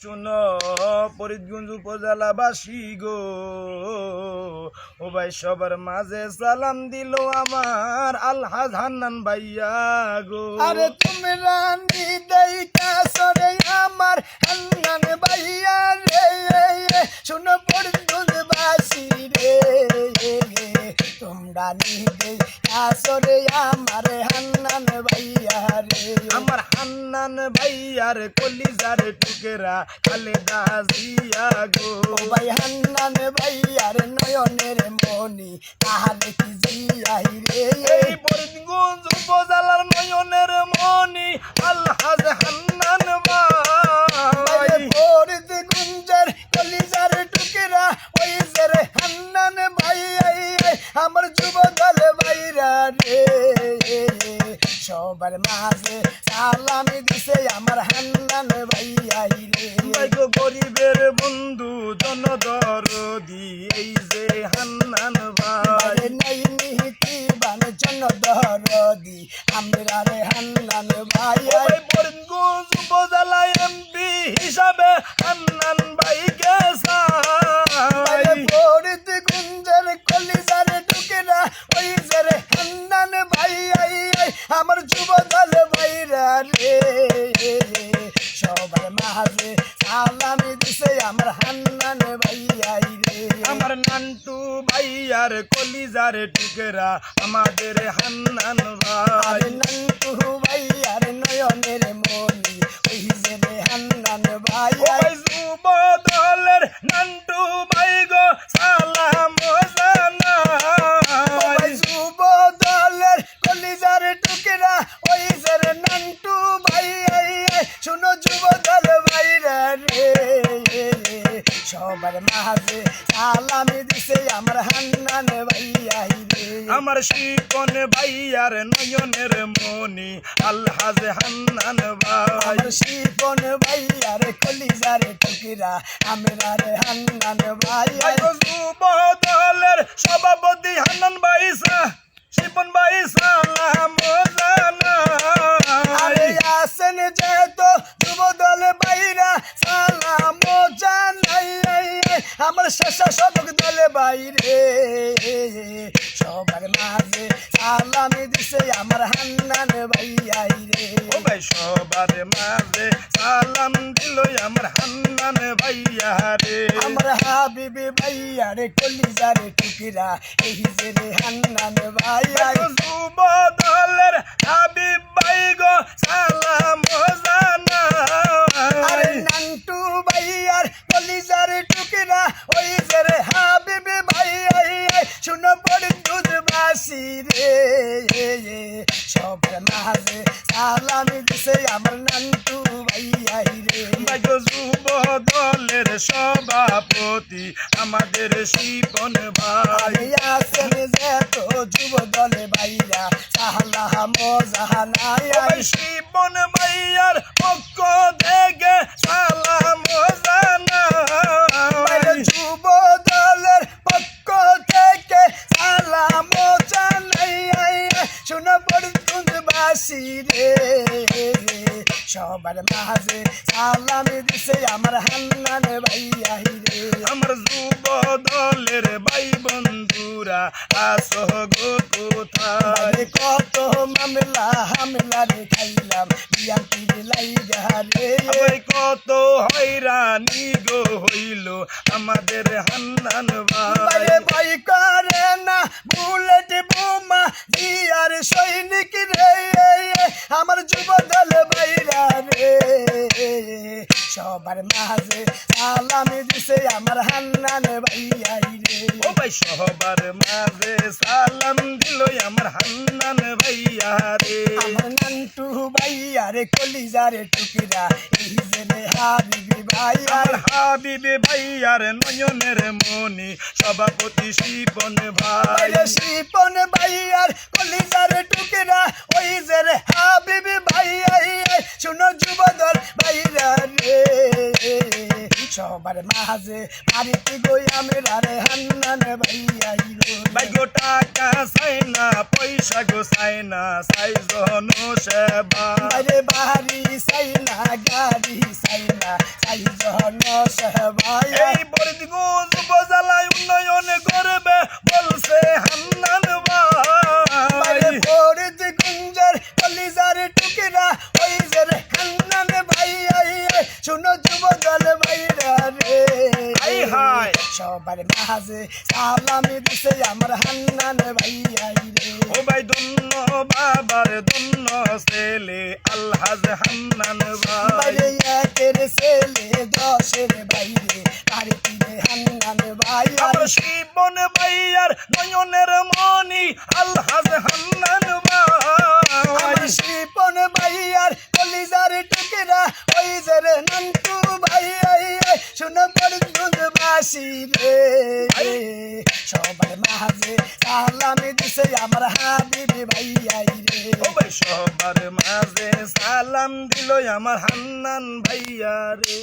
শুনো, ফরিদগঞ্জ উপজেলাবাসী গো। ও ভাই, সবার মাঝে সালাম দিল আমার আলহাজ হান্নান ভাইয়া গো। আরে তুমি রানী দেইকা সরে আমার হান্নান ভাইয়া রে শুনো পড়তুল বাসি রে। তোমরা নি দেইকা সরে আমার হান্নান ভাইয়া রে। আমার হান্নান ভাইয়ার কলিজার টুকেরা খালেদা জিয়া গো। ভাই হান্নান ভাইয়ার নয়নের মনি তাহলে কি জিয়াই রে? এই ফরিদগঞ্জ উপজেলার নয়নের মনি আলহাজ হান্নান ভাই। সবার মাঝে সালামি দিছে আমার হান্নান ভাই আই রে গরিবের বন্ধু জনদরদি এই যে হান্নান ভাই। নাই নিহিতি বান জন দরদি আমরা রে হান্নান ভাই ওই ফরিদগঞ্জ উপজেলা এমপি হিসাবে হান্নান সালামি দিছে আমার হান্নান ভাই আই রে আমার নান্টু ভাইয়ার কলিজার টুকরা, আমাদের হান্নান ভাই। নন্টু ভাই দিছে আমার হান্নান ভাই আমার শিকন ভাইয়ার নয়নের মনি আলহাজ হান্নান ভাই। আমার শিপন ভাই আর কলিজার টুকেরা আমরা রে হান্নান ভাই। আই দলের সভাপতি হান্নান ভাই শিপন ভাই সালাম আরে আসেন জানাই। আমার শেষা সবক দল বাইরে সবার মাঝে সালামি দিছে আমার হান্নান ভাই আই রে। ও ভাই সবার মাঝে সালাম দিল আমার হান্নান ভাইয়া রে। আমার হাবিবি ভাইয়া রে কলিজারে টুকিরা এই যে রে হান্নান ভাই আই যুব দলের হাবিব ভাই গো সালাম আরে নান্টু ভাইয়ার সালামি আমার নান্টু ভাই আই রে যুব দলের সভাপতি আমাদের শিপন ভাই। আমি যে তো যুব দলে ভাইরা সাহলা মজা নাই ওই শিপন ভাইয়ার পক্ষ থেকে সালাম বাইরে যুব সবার মাঝে সালামি দিছে আমার হান্নান ভাই আই রে আমার যুব দলের ভাই বন্ধুরা আসো গো কোথায়? আরে কত মামলা হামলা রে খাইলাম বিয়ার তীরে লাইগা রে কত হয়রানি গো হইল আমাদের হান্নান ভাই। ভয় করে না বুলেট বোমা দিয়ার সৈনিক রে। আমার যুব দল বাইরা রে। সবার মাঝে সালামি দিছে আমার হান্নান ভাইয়াই রে। ও ভাই সবার মাঝে সালাম দিল আমার হান্নান ভাইয়া রে। আমার নান্টু ভাইয়া রে কলিজারে টুকিরা এই যে রে হাবিবি ভাইয়া আমার হাবিবে ভাইয়ার নয়নের মনি সভাপতি শিপন ভাই। শিপন ভাইয়ার কলিজার টুকরা ওই যে রে হাবিবি ভাই আই আই, শুনো যুবদল ভাইরা রে সবার মাঝে বাড়িতে গই আমি রে হান্নান ভাইয়াই ভাই গো টাকা চাই না পয়সা গো চাই না চাই জন সেবা বাইরে বাড়ি চাই না গাড়ি চাই না চাই জন সেবা। এই বরদিগঞ্জ উপজেলায় উন্নয়ন সবার মাঝে সালামি দিছে আমার হান্নান ভাইয়াই রে। ও ভাই ধন্য বাবার ধন্য ছেলে আলহাজ হান্নান ভাই। একের ছেলে দশের বাইরে বাড়িতে হান্নান ভাই আমার শিবন ভাইয়ার নয়নের মনি আলহাজ হান্নান সবার মাঝে। সালামি দিছে আমার হাবিবি ভাইয়াই রে। ও ভাই সবার মাঝে সালাম দিল আমার হান্নান ভাইয়া রে।